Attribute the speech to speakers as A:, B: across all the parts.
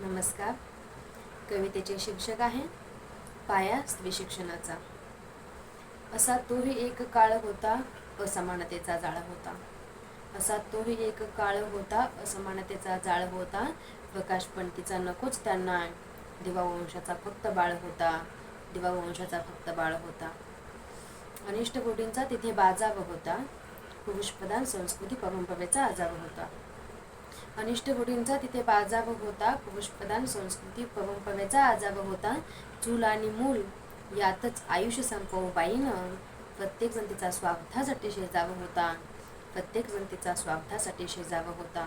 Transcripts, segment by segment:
A: नमस्कार. कवितेचे शिक्षक आहे पाया स्त्री शिक्षणाचा. असा तोही एक काळ होता असमानतेचा जाळ होता. असा तोही एक काळ होता असमानतेचा जाळ होता. प्रकाशपंथीचा नकोच त्यांना. दिवावंशाचा फक्त बाळ होता. दिवावंशाचा फक्त बाळ होता. अनिष्ट गोडींचा तिथे बाजाव होता. पुरुषप्रधान संस्कृती परंपरेचा आजाव होता. अनिष्ट गोडींचा तिथे बाजाव होता. पुरुषप्रधान संस्कृती परंपरेचा आजाव होता. चूल आणि मूल यातच आयुष्य संपवू बाईनं प्रत्येक जण तिचा स्वार्थासाठी होता. प्रत्येक जण तिचा स्वार्थासाठी होता.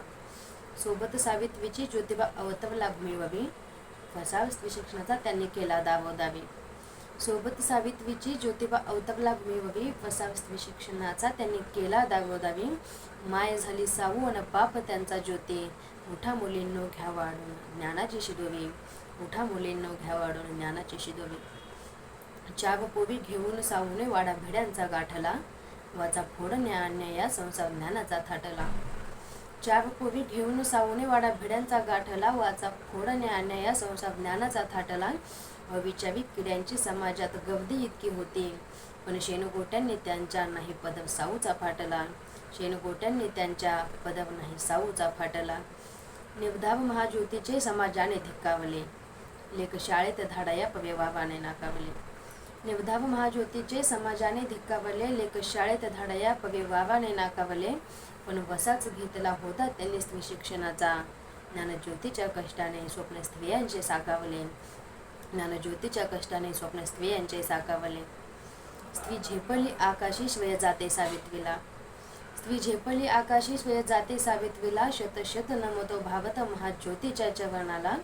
A: सोबत सावित्रीची ज्योतिबा अवतवला मिळवावी. फसाव स्त्री शिक्षणाचा त्यांनी केला दावदावी. सोबत सावित्रीची ज्योतिबा अवतरला मिळवावी वसावस्त्री शिक्षणाचा त्यांनी केला दागोदावी माय झाली सावू अन पाप त्यांचा ज्योती. मोठा मुलींनो घ्या वाढून ज्ञानाची शिदोवी मोठा मुलींनो घ्या वाढून ज्ञानाची शिदोवी चाव पोवी घेऊन सावूने वाडा भिड्यांचा गाठला. वाचा फोडण्या न्यान्य या संसार ज्ञानाचा थाटला. चाव पोवी घेऊन सावूने वाडा भिड्यांचा गाठला. वाचा फोडण्या न्यान्य या संसार ज्ञानाचा थाटला. अविचावी किड्यांची समाजात गवदी इतकी होती. पण शेणगोट्यांनी त्यांच्या नाही पदव साऊचा फाटला. शेणगोट्यांनी त्यांच्या पदव नाही साऊचा फाटला. निवधाव महाज्योतीचे समाजाने धिक्कावले. लेखशाळेत धाडाया पवेवाने नाकावले. निवधाव महाज्योतीचे समाजाने धिक्कावले लेखशाळेत धाडाया पवेवाने नाकावले. पण वसाच घेतला होता त्यांनी स्त्री शिक्षणाचा. ज्ञानज्योतीच्या कष्टाने स्वप्न स्त्रियांचे साकावले ज्ञानज्योतीच्या कष्टाने स्वप्न स्त्रियांचे साकावले. स्त्री झेपली आकाशी श्वेय जाते सावित्रीला. स्त्री झेपली आकाशी श्वेय जाते सावित्रीला. शत शत नमतो भावत महाज्योतीच्या चरणाला.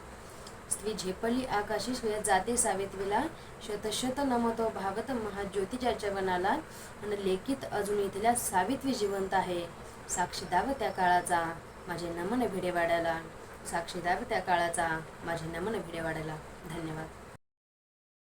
A: स्त्री झेपली आकाशी श्वेय जाते सावित्रीला. शत शत नमतो भावत महाज्योतीच्या चरणाला. आणि लेखित अजून इथल्या सावित्री जिवंत आहे. साक्षीदार त्या काळाचा माझे नमन भिडेवाड्याला. साक्षीदार त्या काळाचा माझे नमन भिडेवाड्याला. धन्यवाद.